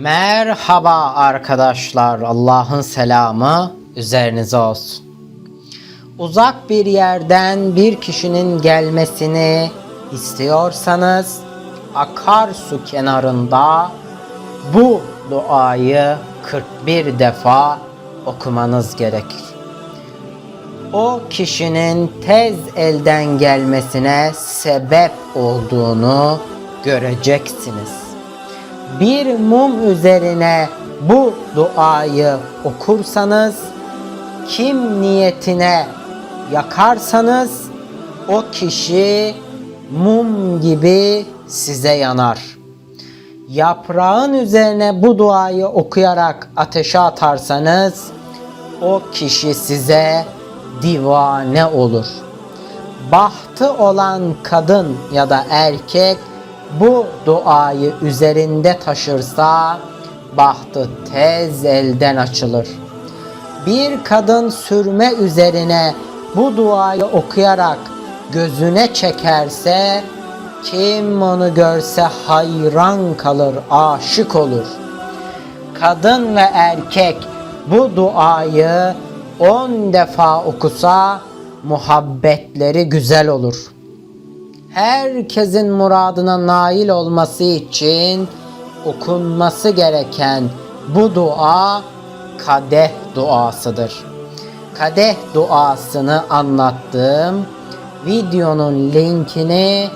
Merhaba arkadaşlar. Allah'ın selamı üzerinize olsun. Uzak bir yerden bir kişinin gelmesini istiyorsanız akarsu kenarında bu duayı 41 defa okumanız gerekir. O kişinin tez elden gelmesine sebep olduğunu göreceksiniz bir mum üzerine bu duayı okursanız kim niyetine yakarsanız o kişi mum gibi size yanar. Yaprağın üzerine bu duayı okuyarak ateşe atarsanız o kişi size divane olur. Bahtı olan kadın ya da erkek bu duayı üzerinde taşırsa bahtı tez elden açılır. Bir kadın sürme üzerine bu duayı okuyarak gözüne çekerse kim onu görse hayran kalır, aşık olur. Kadın ve erkek bu duayı on defa okusa muhabbetleri güzel olur.'' Herkesin muradına nail olması için okunması gereken bu dua kadeh duasıdır. Kadeh duasını anlattığım videonun linkini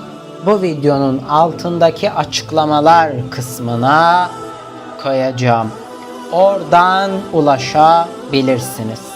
bu videonun altındaki açıklamalar kısmına koyacağım. Oradan ulaşabilirsiniz.